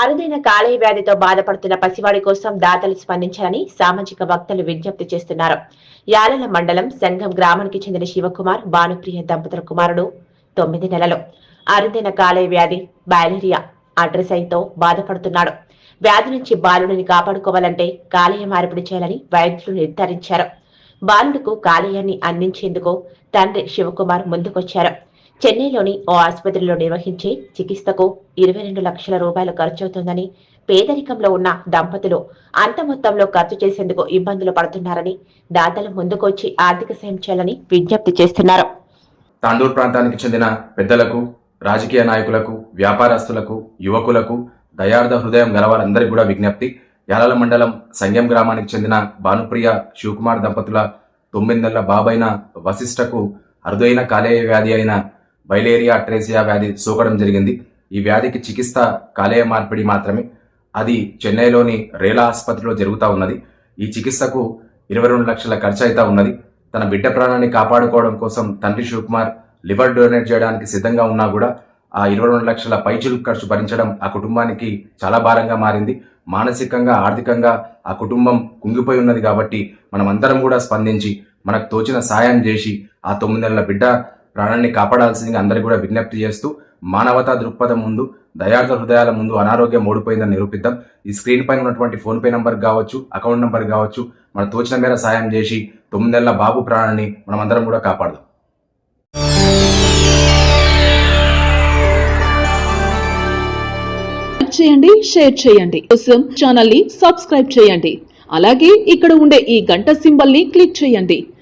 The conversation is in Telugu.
అరుదైన కాలేయ వ్యాధితో బాధపడుతున్న పసివాడి కోసం దాతలు స్పందించాలని సామాజిక వక్తలు విజ్ఞప్తి చేస్తున్నారు. యాలల మండలం సంఘం గ్రామానికి చెందిన శివకుమార్ భానుప్రియ దంపతుల కుమారుడు తొమ్మిది నెలలు. అరుదైన కాలేయ వ్యాధి బయలేరియా అడ్రసైతో బాధపడుతున్నాడు. వ్యాధి నుంచి బాలుడిని కాపాడుకోవాలంటే కాలేయ మార్పిడి చేయాలని వైద్యులు నిర్ధారించారు. బాలుడుకు కాలేయాన్ని అందించేందుకు తండ్రి శివకుమార్ ముందుకొచ్చారు. చెన్నైలోని ఓ ఆసుపత్రిలో నిర్వహించే చికిత్సకు ఇరవై రెండు లక్షల రూపాయలు ఖర్చవుతుందని పేదరికంలో ఉన్న దంపతులు అంత మొత్తంలో ఖర్చు చేసేందుకు ఇబ్బందులు పడుతున్నారని దాతలు ముందుకొచ్చి ఆర్థిక సాయం చేయాలని విజ్ఞప్తి చేస్తున్నారు. తాండూర్ ప్రాంతానికి చెందిన పెద్దలకు రాజకీయ నాయకులకు వ్యాపారస్తులకు యువకులకు దయార్థ హృదయం గలవారందరికీ కూడా విజ్ఞప్తి. యాలల మండలం సంగం గ్రామానికి చెందిన భానుప్రియ శివకుమార్ దంపతుల తొమ్మిది నెలల బాబైన వశిష్ఠకు అరుదైన కాలేయ వ్యాధి అయిన బైలేరియా అట్రేసియా వ్యాధి సోకడం జరిగింది. ఈ వ్యాధికి చికిత్స కాలేయ మార్పిడి మాత్రమే. అది చెన్నైలోని రేలా ఆసుపత్రిలో జరుగుతూ ఉన్నది. ఈ చికిత్సకు ఇరవై రెండు లక్షల ఖర్చు అయితే ఉన్నది. తన బిడ్డ ప్రాణాన్ని కాపాడుకోవడం కోసం తండ్రి శివకుమార్ లివర్ డొనేట్ చేయడానికి సిద్ధంగా ఉన్నా కూడా ఆ ఇరవై రెండు లక్షల పైచులు ఖర్చు భరించడం ఆ కుటుంబానికి చాలా భారంగా మారింది. మానసికంగా ఆర్థికంగా ఆ కుటుంబం కుంగిపోయి ఉన్నది కాబట్టి మనం అందరం కూడా స్పందించి మనకు తోచిన సాయం చేసి ఆ తొమ్మిది నెలల బిడ్డ ప్రాణాన్ని కాపాడాల్సిందిగా అందరికీ కూడా విజ్ఞప్తి చేస్తూ మానవతా దృక్పథం ముందు దయార్థ హృదయాల ముందు అనారోగ్యం ఓడిపోయిందని నిరూపిద్దాం. ఈ స్క్రీన్ పైన ఉన్నటువంటి ఫోన్ పే నంబర్ కావచ్చు అకౌంట్ నంబర్ కావచ్చు మన తోచిన మేర సాయం చేసి తొమ్మిది నెలల బాబు ప్రాణాన్ని మనం అందరం కూడా కాపాడదాం. చేయండి షేర్ చేయండి. కోసం ఛానల్ని సబ్స్క్రైబ్ చేయండి. అలాగే ఇక్కడ ఉండే ఈ గంట సింబల్ని క్లిక్ చేయండి.